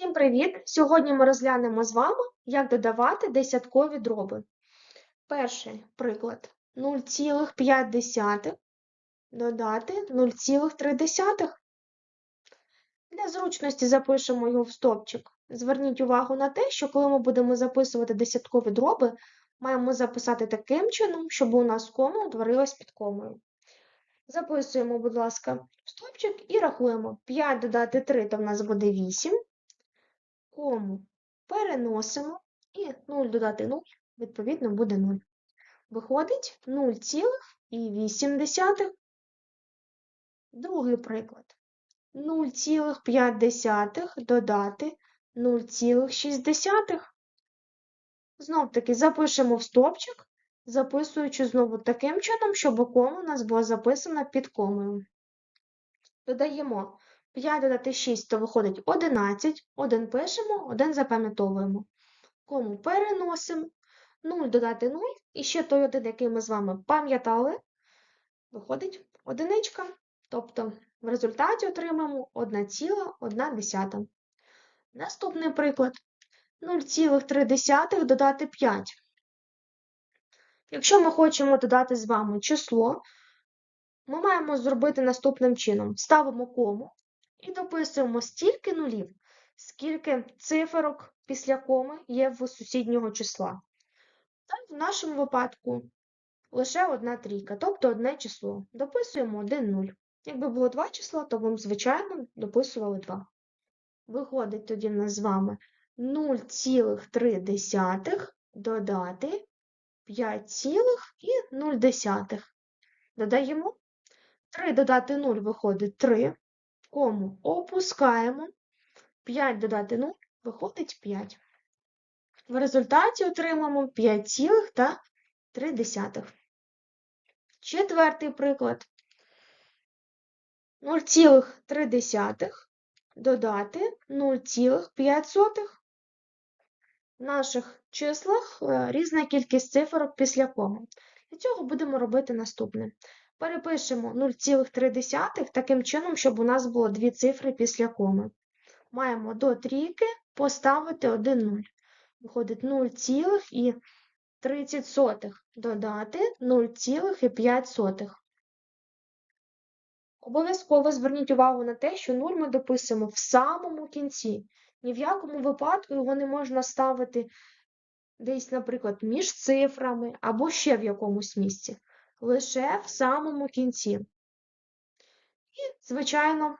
Всім привіт! Сьогодні ми розглянемо з вами, як додавати десяткові дроби. Перший приклад 0,5 додати 0,3. Для зручності запишемо його в стопчик. Зверніть увагу на те, що коли ми будемо записувати десяткові дроби, маємо записати таким чином, щоб у нас кома утворилась під комою. Записуємо, будь ласка, в стопчик і рахуємо. 5 додати 3, то в нас буде 8 кому переносимо і 0 додати 0, відповідно, буде 0. Виходить 0,8. Другий приклад. 0,5 додати 0,6. Знов таки запишемо в стопчик, записуючи знову таким чином, щоб кома у нас була записана під комою. Додаємо 5 додати 6, то виходить 11. 1 пишемо, 1 запам'ятовуємо. Кому переносимо. 0 додати 0. І ще той один, який ми з вами пам'ятали, виходить одиничка. Тобто в результаті отримаємо 1,1. Наступний приклад. 0,3 додати 5. Якщо ми хочемо додати з вами число, ми маємо зробити наступним чином. Ставимо кому і дописуємо стільки нулів, скільки циферок після коми є в сусіднього числа. Так, в нашому випадку лише одна трійка, тобто одне число. Дописуємо 1 0. Якби було два числа, то ми звичайно, дописували 2. Виходить тоді в нас з вами 0,3 додати 5,0. Додаємо 3 додати 0 виходить 3 кому опускаємо. 5 додати 0 виходить 5. В результаті отримаємо 5,3. Четвертий приклад. 0,3 додати 0,5. В наших числах е, різна кількість цифрок після коми. Для цього будемо робити наступне. Перепишемо 0,3 таким чином, щоб у нас було дві цифри після коми. Маємо до трійки поставити 1 0. Виходить 0,30 додати 0,5. Обов'язково зверніть увагу на те, що 0 ми дописуємо в самому кінці. Ні в якому випадку його не можна ставити десь, наприклад, між цифрами або ще в якомусь місці лише в самому кінці. І, звичайно,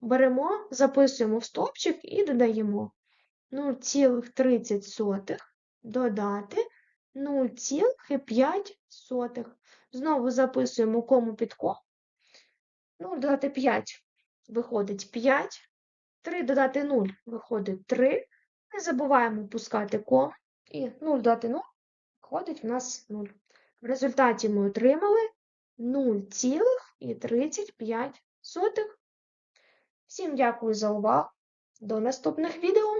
беремо, записуємо в стопчик і додаємо 0,30 додати 0,5. Знову записуємо кому під ком. 0 додати 5 виходить 5. 3 додати 0 виходить 3. Не забуваємо пускати ком. І 0 додати 0 виходить в нас 0. В результаті ми отримали 0,35. Всім дякую за увагу. До наступних відео!